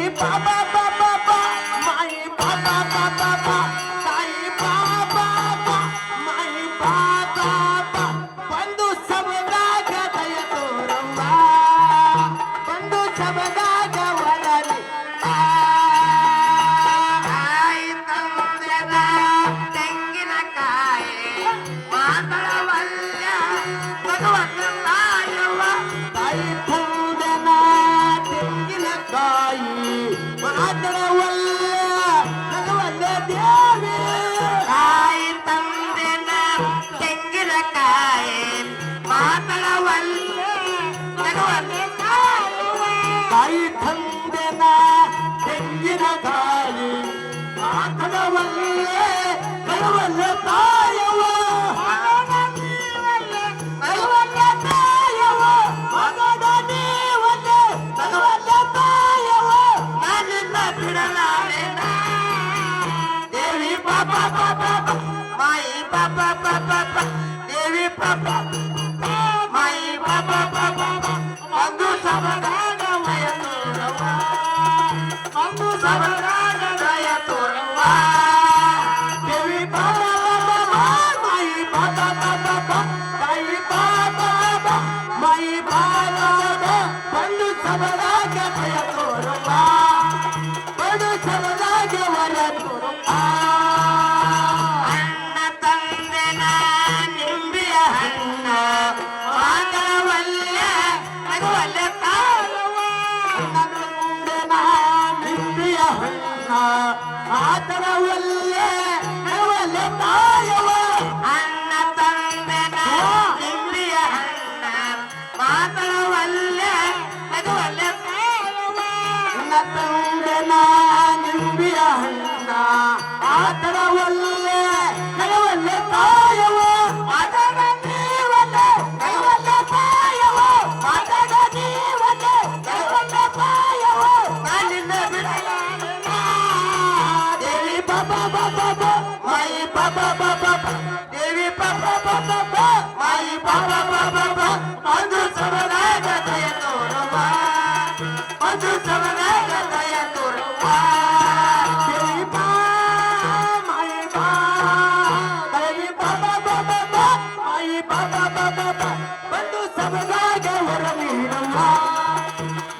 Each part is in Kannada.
你爸爸 ತಾಯಿ ತಂದೆನ ತೆಂಗಿನ ತಾಯಿ ಮಾತನವಲ್ಲೇ ಕರವಲ್ಲ ತಾಯವ Bye. I got my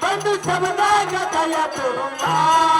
ಬಂದು ಸಮದಾಗ ದಯ ತೋರುತ್ತಾ.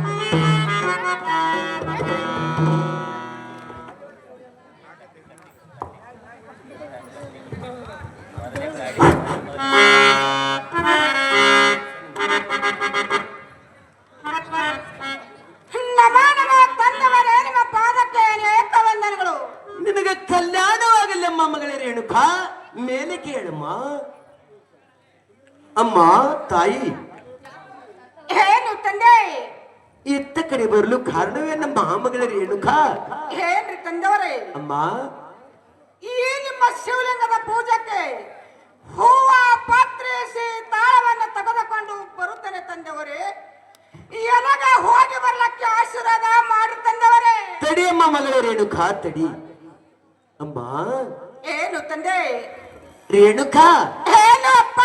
ತಡಿಯಮ್ಮ ಮಗಳ ರೇಣುಕಾ ತಡಿ ಅಮ್ಮ. ಏನು ತಂದೆ? ರೇಣುಕಾ. ಏನು ಅಪ್ಪ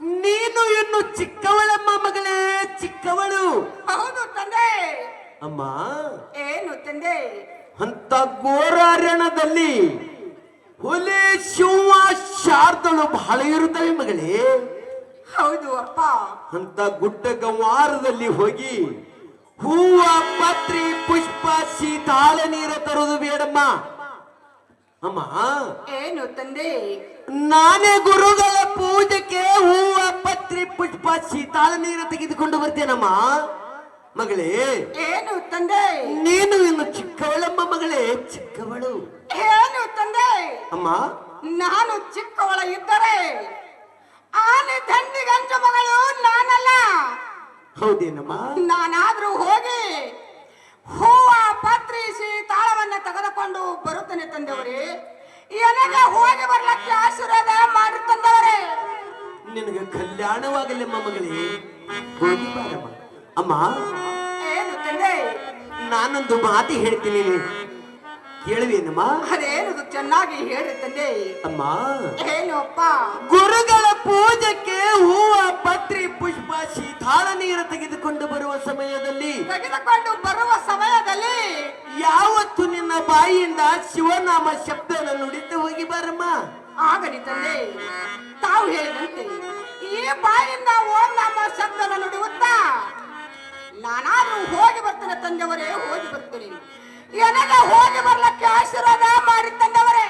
ನೀನು ಇನ್ನು ಚಿಕ್ಕವಳಮ್ಮ ಮಗಳೇ ಚಿಕ್ಕವಳು. ಹೌದು ತಂದೆ. ಅಮ್ಮ. ಏನು ತಂದೆ? ಅಂತ ಘೋರಾರಣದಲ್ಲಿ ಹುಲಿ ಶಿವ ಶಾರ್ದಳು ಬಹಳ ಇರುತ್ತವೆ ಮಗಳೇ. ಹೌದು ಅಪ್ಪ. ಅಂತ ಗುಡ್ಡ ಗವಾರದಲ್ಲಿ ಹೋಗಿ ಹೂವ ಪತ್ರಿ ಪುಷ್ಪ ಶೀತಾಳ ನೀರು ತರುವುದು ಬೇಡಮ್ಮ. ಅಮ್ಮ ಏನು ತಂದೆ? ನಾನೇ ಗುರುಗಳ ಪೂಜೆಗೆ ಹೂವ ಪತ್ರಿ ಪುಷ್ಪ ಶೀತಾಳ ನೀರು ತೆಗೆದುಕೊಂಡು ಬರ್ತೇನಮ್ಮ. ಮಗಳೇ ಏನು ತಂದೆ? ನೀನು ಇನ್ನು ಚಿಕ್ಕವಳಮ್ಮ ಮಗಳೇ ಚಿಕ್ಕವಳು. ಏನು ತಂದೆ? ಅಮ್ಮ. ನಾನು ಚಿಕ್ಕವಳ ಇದ್ದರೆ ಆನೆ ದಂಡಿಗಂಜ ಮಗಳು ನಾನಲ್ಲ. ಹೌದೇನಮ್ಮ? ನಾನಾದ್ರೂ ಹೋಗಿ ಹೂವ ಪತ್ರಿಸಿ ತಾಳವನ್ನ ತೆಗೆದುಕೊಂಡು ಬರುತ್ತೇನೆ ತಂದೆಯವರೇ. ನನಗೆ ಹೋಗಿ ಬರ್ಲಕ್ಕೆ ಆಶೀರ್ವಾದ ಮಾಡಿ ತಂದವರೇ ನಿನಗೆ ಕಲ್ಯಾಣವಾಗಲಿಮ್ಮ ಮಗಳೇ. ಹೋಗಿ ಬಾರಮ್ಮ. ಅಮ್ಮ. ಏನು ತಂದೆ? ನಾನೊಂದು ಮಾತು ಹೇಳ್ತೀನಿ. ಕೇಳುವೇನಮ್ಮ? ಅದೇನದು ಚೆನ್ನಾಗಿ ಹೇಳಿ ತಂದೆ ಅಮ್ಮ. ಏನಪ್ಪ? ಗುರುಗಳ ಪೂಜೆಗೆ ಹೂವ ಪತ್ರಿ ಪುಷ್ಪ ಶೀತಾಳ ನೀರು ತೆಗೆದುಕೊಂಡು ಬರುವ ಸಮಯದಲ್ಲಿ ತೆಗೆದುಕೊಂಡು ಬರುವ ಸಮಯದಲ್ಲಿ ಯಾವತ್ತು ನಿನ್ನ ಬಾಯಿಯಿಂದ ಶಿವನಾಮ ಶಬ್ದನ ನುಡಿತು ಹೋಗಿ ಬರಮ್ಮ? ಆಗಲಿ ತಂದೆ. ತಾವು ಹೇಳಿದಂತೆ ಈ ಬಾಯಿಂದ ಓಂ ನಾಮ ಶಬ್ದನ ನುಡಿಯುತ್ತಾ ನಾನಾದ್ರೂ ಹೋಗಿ ಬರ್ತೇನೆ ತಂದೆಯವರೇ ಹೋಗಿ ಬರ್ತೇನೆ. ನನಗೆ ಹೋಗಿ ಬರ್ಲಕ್ಕೆ ಆಶೀರ್ವಾದ ಮಾಡಿ ತಂದವರೇ.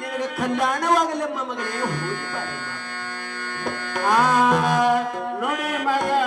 ನಿನಗೆ ಕಲ್ಯಾಣವಾಗಲಮ್ಮ ಮಗಳೇ ಹೋಗಿ ಬಾರಮ್ಮ. ಆ ನೋಡಿ ಮಗಳೇ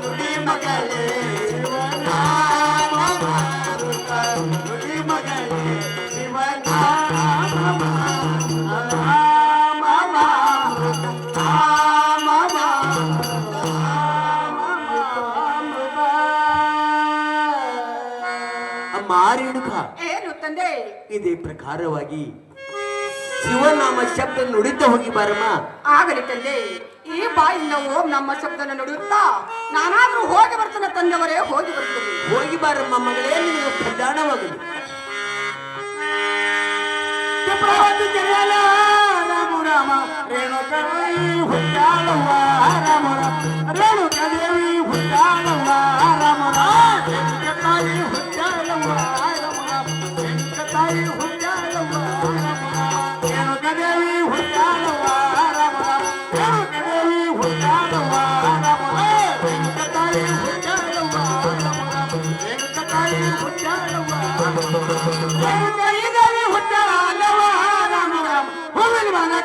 ನುಡಿ ಮಗಳೇ ಶಿವನ ನುಡಿ ಮಗಳೇ ಶಿವನ ಅಮ್ಮ ರೇಣುಕ ಏನು ತಂದೆ? ಇದೇ ಪ್ರಕಾರವಾಗಿ ಶಿವನಾಮ ಶಬ್ದ ನುಡಿತ ಹೋಗಿ ಬಾರಮ್ಮ. ಆಗಲಿ ತಂದೆ ಈ ಬಾಯಿಂದ ಓಂ ನಮ್ಮ ಶಬ್ದನ ನುಡಿಯುತ್ತಾ? ನಾನಾದ್ರೂ ಹೋಗಿ ಬರ್ತೇನೆ ತಂದವರೇ ಹೋಗಿ ಬರ್ತೇನೆ. ಹೋಗಿ ಬಾರಮ್ಮ ಮಗಳೇ ನಿಮಗೆ ಕಲ್ಯಾಣವಾಗಲಿ ರಾಮ ರಾಮ ಹುಟ್ಟಾಳವ್ವ ರಾಮ ಹುಟ್ಟಾಳವ್ವ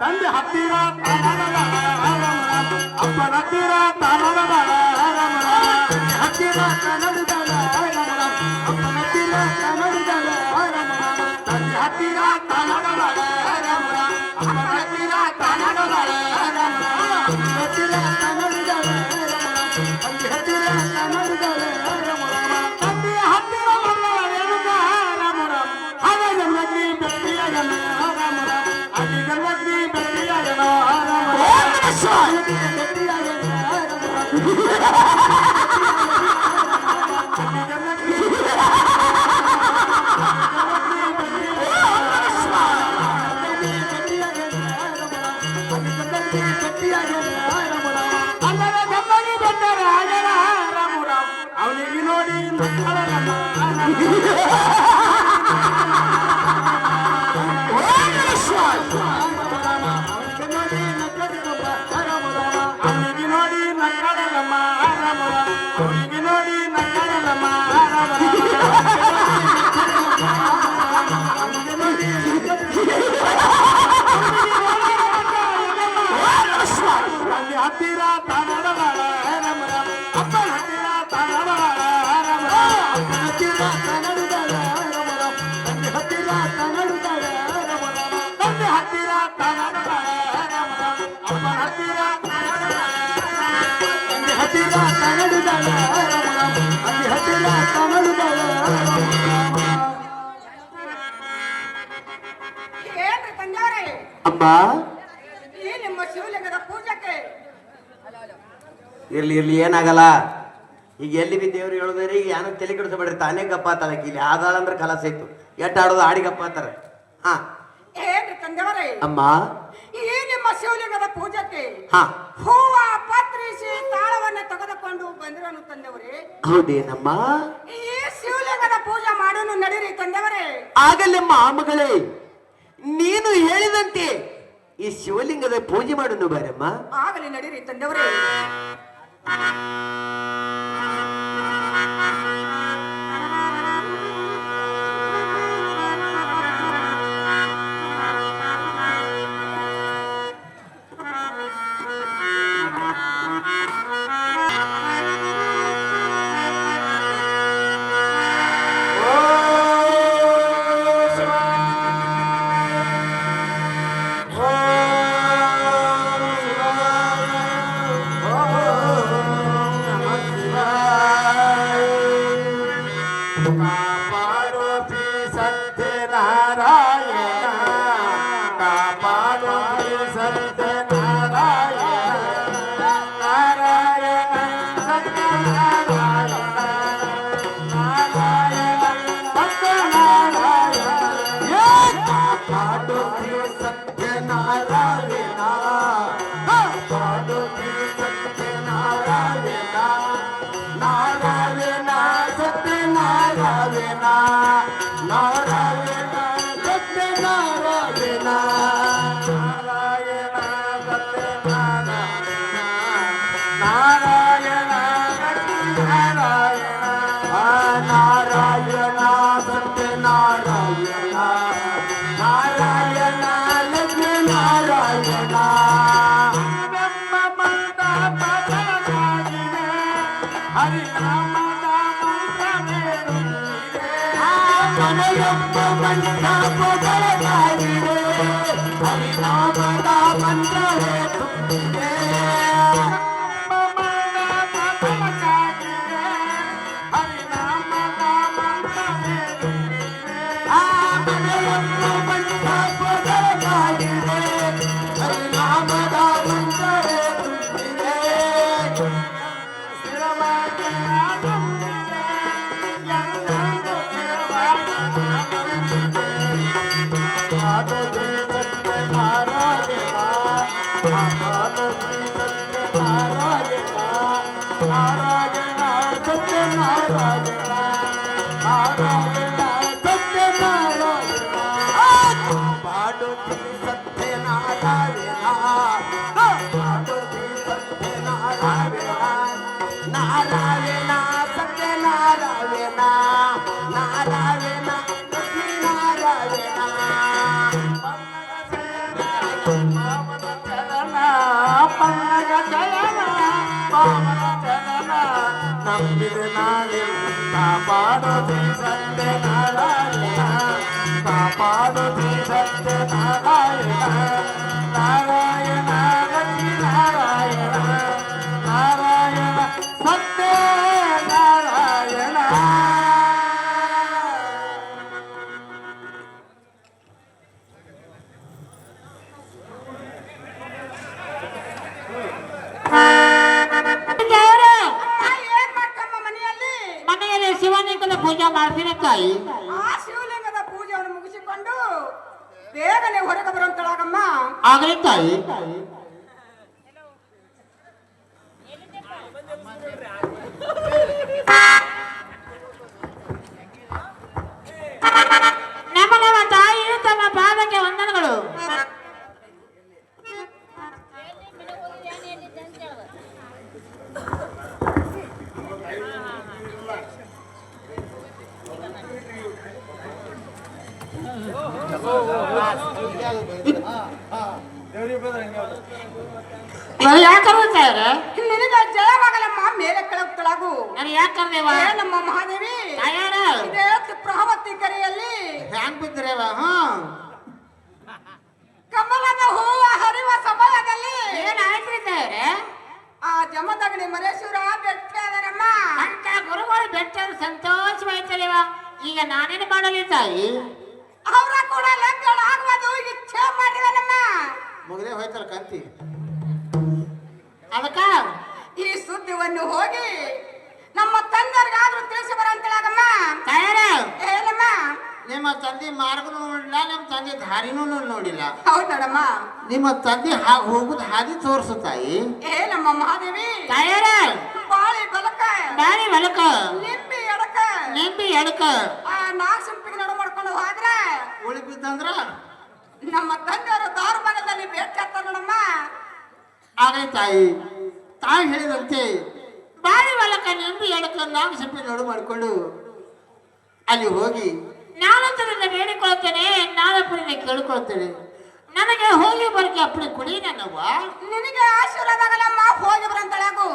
தந்தி ஹத்திரா அப்ப நத்திரா தமதமர ஹத்திரா கனடு அப்ப நத்திரா கனடு தந்தி ஹத்திரா தனடமர அப்ப நத்திரா தனடமர ರಾಮ ಹತ್ತಿರ ತಾನಡಲಾಳ ರಮ ರಮ ಅಪ್ಪನ ಹತ್ತಿರ ತಾನಡಲಾಳ ರಾಮ ರಮ ಅಪ್ಪನ ಹತ್ತಿರ ತಾನಡುದಾಳ ರಮ ರಾಮ ತಂದೆ ಹತ್ತಿರ ತಾನಡುದಾಳ ರಮ ರಾಮ ತಂದೆ ಹತ್ತಿರ ತಾನಡಲಾಳ ರಮ ರಾಮ ಅಪ್ಪನ ಹತ್ತಿರ ತಂದೆ ಹತ್ತಿರ ತಾನಡುದಾಳ ರಾಮ ರಾಮ ತಂದೆ ಹತ್ತಿರ ತಾನಡುದಾಳ ರಾಮ ರಾಮ ಅಮ್ಮ ಈ ನಿಮ್ಮ ಶಿವಲಿಂಗದ ಪೂಜಕ್ಕೆ ಇರ್ಲಿ ಇರ್ಲಿ ಏನಾಗಲ್ಲ. ಈಗ ಎಲ್ಲಿ ಬಿ ದೇವ್ರು ಹೇಳೋದ್ರಿ ಈಗ ಯಾರು ತಲೆ ಕೆಡಿಸ್ಬೇಡ್ರಿ ತಾನೇ ಗಪ್ಪ ಆತಾಳಕ್ ಇಲ್ಲಿ ಆದಾಳ ಅಂದ್ರೆ ಕಲಸ ಇತ್ತು ಎಟ್ ಆಡೋದು ಆಡಿ ಗಪ್ಪ ಆತಾರ. ಹಾ. ಏನ್ರಿ ತಂದೆಯವರೇ ಅಮ್ಮ. ಈ ನಿಮ್ಮ ಶಿವಲಿಂಗದ ಪೂಜಕ್ಕೆ ಹಾ. ಹೂವ ಪತ್ರಿಸಿ ತಾಳವನ್ನ ತೆಗೆದುಕೊಂಡು ಬಂದಿರೋನು ತಂದೆವರೇ ಹೌದೇನಮ್ಮ? ಈ ಶಿವಲಿಂಗದ ಪೂಜೆ ಮಾಡೋನು ನಡೀರಿ ತಂದೆವರೇ ಆಗಲ್ಲಮ್ಮ ಮಗಳೇ. ನೀನು ಹೇಳಿದಂತೆ ಈ ಶಿವಲಿಂಗದ ಪೂಜೆ ಮಾಡೋನು ಬಾರಮ್ಮ ಆಗಲಿ ನಡೀರಿ ತಂದೆಯವರೇ Música ಬಿರುನಾಳಿ ಕಾಪಾಡು ಶ್ರೀ ಸತ್ಯನಾರಾಯಣ ಕಾಪಾಡು ಶ್ರೀ ಸತ್ಯನಾರಾಯಣ ನಾರಾಯಣ ಲಕ್ಷ್ಮೀ ನಾರಾಯಣ ನಾರಾಯಣ ಸತ್ಯ ತಾಯಿ ಆ ಶಿವಲಿಂಗದ ಪೂಜೆಯನ್ನು ಮುಗಿಸಿಕೊಂಡು ಬೇಗನೆ ಹೊರಗೆ ಬರುವಂತಳಾಗಮ್ಮ. ಆಗಲಿ ತಾಯಿ ನಮ್ಮ ನಮ್ಮ ತಾಯಿ ತಮ್ಮ ಪಾದಕ್ಕೆ ವಂದನೆಗಳು ನಾನು ಯಾಕೆ ಕರ್ತಾರೆ ನಿನಗೆ ಜಯವಾಗಲಮ್ಮ ಮೇಲೆ ನಾನು ನಮ್ಮ ಮಹಾದೇವಿ. ತಾಯಾರ ಇದೇ ತ್ರಿಪ್ರಹವತಿ ಕರೆಯಲ್ಲಿ. ಹ್ಯಾಂಗ್ ಬಿದ್ದಿರೇವ? ಹಾ ಕಮಲದ ಹೂವ ಹಾಗೆ ಹೋಗುದು ಹಾದಿ ತೋರಿಸು ತಾಯಿ ಏ ನಮ್ಮ ಮಹಾದೇವಿ. ತಾಯರ. ಬಾಳಿ ಬಲಕ. ಬಾರಿ ಬಲಕ. ನಿಂಬಿ ಎಡಕ. ನಿಂಬಿ ಎಡಕ. ಆ ನಾಲ್ಕು ಸಿಂಪಿಗೆ ನಡು ಮಾಡ್ಕೊಂಡು ಹೋದ್ರೆ ಉಳಿ ಬಿದ್ದಂದ್ರ? ನಮ್ಮ ತಂದೆಯವರು ದಾರುಮನದಲ್ಲಿ ಭೇಟಿ ಆಗ್ತಾರ ನೋಡಮ್ಮ. ಆಗಲಿ ತಾಯಿ. ತಾಯಿ ಹೇಳಿದಂತೆ ಬಾಳಿ ಬಲಕ ನಿಂಬಿ ಎಡಕ ನಾಲ್ಕು ಸಿಂಪಿ ನಡು ಮಾಡಿಕೊಂಡು ಅಲ್ಲಿ ಹೋಗಿ ನಾನು ಬೇಡಿಕೊಳ್ತೇನೆ ನಾನಪ್ಪನಿಂದ ಕೇಳಿಕೊಳ್ತೇನೆ ನನಗೆ ಹೋಗಿ ಬರಕ್ಕೆ ಅಪ್ಪಳಿ ಕುಡಿ ನನ್ನವ್ವ ನಿನಗೆ ಆಶೀರ್ವಾದ ಆಗಲಮ್ಮ ಹೋಗಿ ಬರಂತಳಾಗು.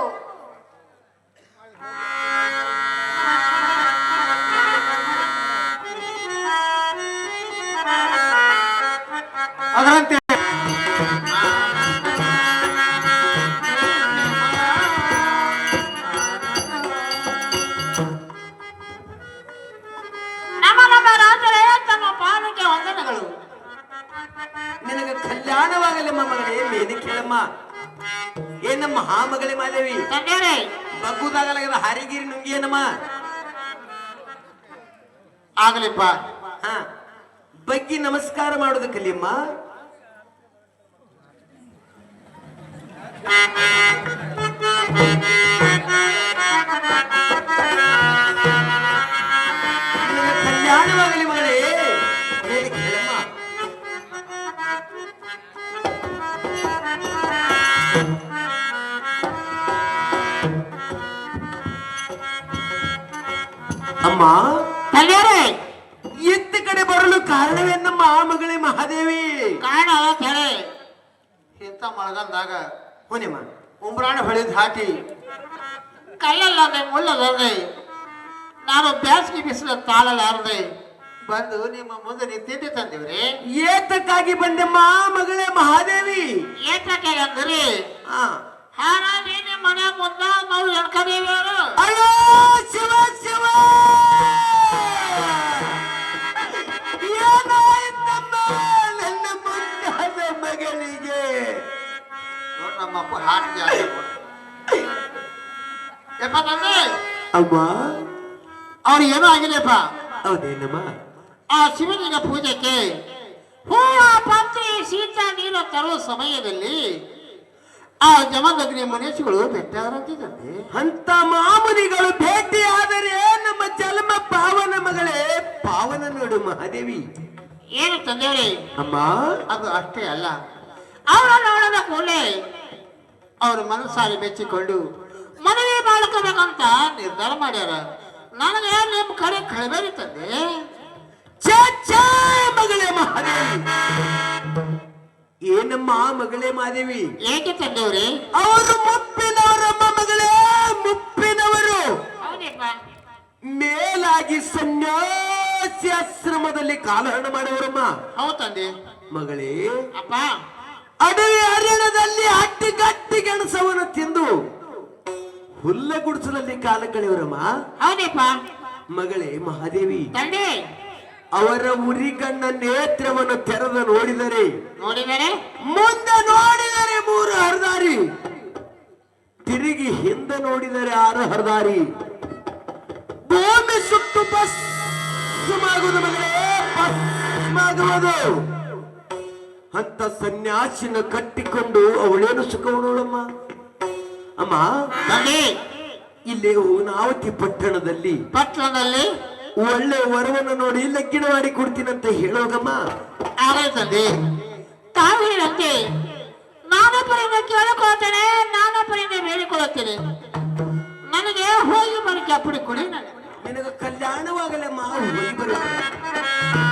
ಕಲ್ಯಾಣವಾಗಲಿ ಮಗಳೇ ಮೇದಿ ಕೇಳಮ್ಮ. ಏನಮ್ಮ ಹಾ ಮಗಳೇ ಮಾದೇವಿ. ತಂದೆಯರೇ. ಹರಿಗಿರಿ ನುಂಗಿ ಏನಮ್ಮ? ಆಗಲಿಪ್ಪ. ಹಾ. ಬಗ್ಗಿ ನಮಸ್ಕಾರ ಮಾಡೋದು ಕಲಿಯಮ್ಮ. ಅಮ್ಮ ತಂದೆಯರೇ ಎತ್ತ ಕಡೆ ಬರಲು ಕಾರಣವೇನಮ್ಮ ಮಗಳೇ ಮಹಾದೇವಿ? ಕಾರಣ ಹೇಳಿ. ಇಂಥ ಮಳಗಂದಾಗ? ಹೋನೆಮ್ಮ ಉಂಬ್ರಾಣ ಹೊಳಿ ಹಾಕಿ. ಕಲ್ಲಲ್ಲದೆ ಮುಳ್ಳಲ್ಲದೆ ನಾನು ಬ್ಯಾಸಿಗೆ ಬಿಸಿಲು ತಾಳಲಾರದೆ. ಬಂದು ನಿಮ್ಮ ಮುಂದೆ ನಿಂತಿದ್ದೆ ತಂದಿವ್ರಿ? ಏತಕ್ಕಾಗಿ ಬಂದೆಮ್ಮ ಆ ಮಗಳೇ ಮಹಾದೇವಿ? ಏತಕ್ಕೆ ಅಂದ್ರಿ? ಆ. ಹಾಗಾಗಿ ನಿಮ್ಮ ಮನೆ ಮುಂದ ನಾವು ಎಣ್ಕದೇವಿಯವರು ಅಯ್ಯೋ ಶಿವ ಶಿವ! ನೋಡ್ ನಮ್ಮ ಅಪ್ಪ ಹಾಟಿಗೆ ಯಪ್ಪ ತಂದೆ? ಅಮ್ಮ? ಅವ್ರು ಏನೂ ಆಗಿಲ್ಲಪ್ಪ ಹೌದೇನಮ್ಮ ಆ ಶಿವನಿಗೆ ಪೂಜೆಗೆ ಹೂವ ಪತ್ರಿ ಸೀತಾ ನೀರು ತರುವ ಸಮಯದಲ್ಲಿ ಆ ಜಮದಗ್ನಿ ಮನುಷ್ಯಗಳು ಬೆಟ್ಟಾರಂತಿದ್ದಂತೆ ಅಂತ ಮಾಮೂಲಿಗಳು ಭೇಟಿ ಆದರೆ ನಮ್ಮ ಜನ್ಮ ಪಾವನ ಮಗಳೇ ಪಾವನ ನೋಡು ಮಹಾದೇವಿ. ಏನು ತಂದೆ ಅಮ್ಮ? ಅದು ಅಷ್ಟೇ ಅಲ್ಲ. ಅವರ ನೋಡದ ಕೂಡಲೇ ಅವ್ರ ಮನಸ್ಸಾರಿ ಮೆಚ್ಚಿಕೊಂಡು ಮನವಿ ಮಾಡ್ಕೋಬೇಕಂತ ನಿರ್ಧಾರ ಮಾಡ್ಯಾರ. ನನಗೆ ನಿಮ್ಮ ಕಡೆ ಕಳಬೇಡಿ ತಂದೆ. ಛೇ, ಛೇ, ಮಗಳೇ ಮಹಾದೇವಿ. ಏನಮ್ಮ ಮಗಳೇ ಮಾದೇವಿ? ಏಕೆ ತಂದೆಯವ್ರಿ? ಅವರು ಮುಪ್ಪಿನವರಮ್ಮ ಮಗಳೇ ಮುಪ್ಪಿನವರು. ಮೇಲಾಗಿ ಸನ್ಯಾಸಿ ಆಶ್ರಮದಲ್ಲಿ ಕಾಲಹರಣ ಮಾಡುವರಮ್ಮ ಹೌದು ತಂದೆ. ಮಗಳೇ ಅಪ್ಪ. ಅಡವಿ ಅರಣ್ಯದಲ್ಲಿ ಹಟ್ಟಿ ಗಟ್ಟಿ ಗೆಣಸವನ್ನು ತಿಂದು ಹುಲ್ಲ ಗುಡಿಸಲಲ್ಲಿ ಕಾಲ ಕಳೆಯವರಮ್ಮ. ಮಗಳೇ ಮಹಾದೇವಿ. ಅವರ ಅವರ ಉರಿಗಣ್ಣ ನೇತ್ರವನ್ನು ತೆರೆದ ನೋಡಿದರೆ ನೋಡಿದರೆ? ಮುಂದೆ ನೋಡಿದರೆ ಮೂರು ಹರದಾರಿ. ತಿರುಗಿ ಹಿಂದೆ ನೋಡಿದರೆ ಆರು ಹರದಾರಿ. ಭೂಮಿ ಸುಟ್ಟು ಬಸ್ ಮಗಳೇ ಭಸ್ಮಾಗುವುದು ಅಂತ ಸನ್ಯಾಸಿನ ಕಟ್ಟಿಕೊಂಡು ಅವಳೇನು ಸುಖವನೋಳಮ್ಮ ಅಮ್ಮ ಇಲ್ಲಿ ಹೂನಾವತಿ ಪಟ್ಟಣದಲ್ಲಿ ಪಟ್ಟಣದಲ್ಲಿ ಒಳ್ಳೆ ವರವನ್ನು ನೋಡಿ ಲಗ್ಗಿನ ಮಾಡಿ ಕೊಡ್ತೀನಂತ ಹೇಳೋಗಮ್ಮ ಆಗಲಿ ತಂದೆ? ತಾವು ಹೇಳಂತೆ ನಾನೊಬ್ಬರಿಂದ ಕೇಳಿಕೊಳ್ತೇನೆ ನಾನೊಬ್ಬರಿಂದ ಹೇಳಿಕೊಳ್ಳುತ್ತೇನೆ ನನಗೆ ಹೋಗಿ ಬರಕ್ಕೆ ಅಪ್ಪಡಿ ಕೊಡಿ ನನಗೆ. ನಿನಗೆ ಕಲ್ಯಾಣವಾಗಲಮ್ಮ ಹೋಗಿ ಬರುತ್ತೆ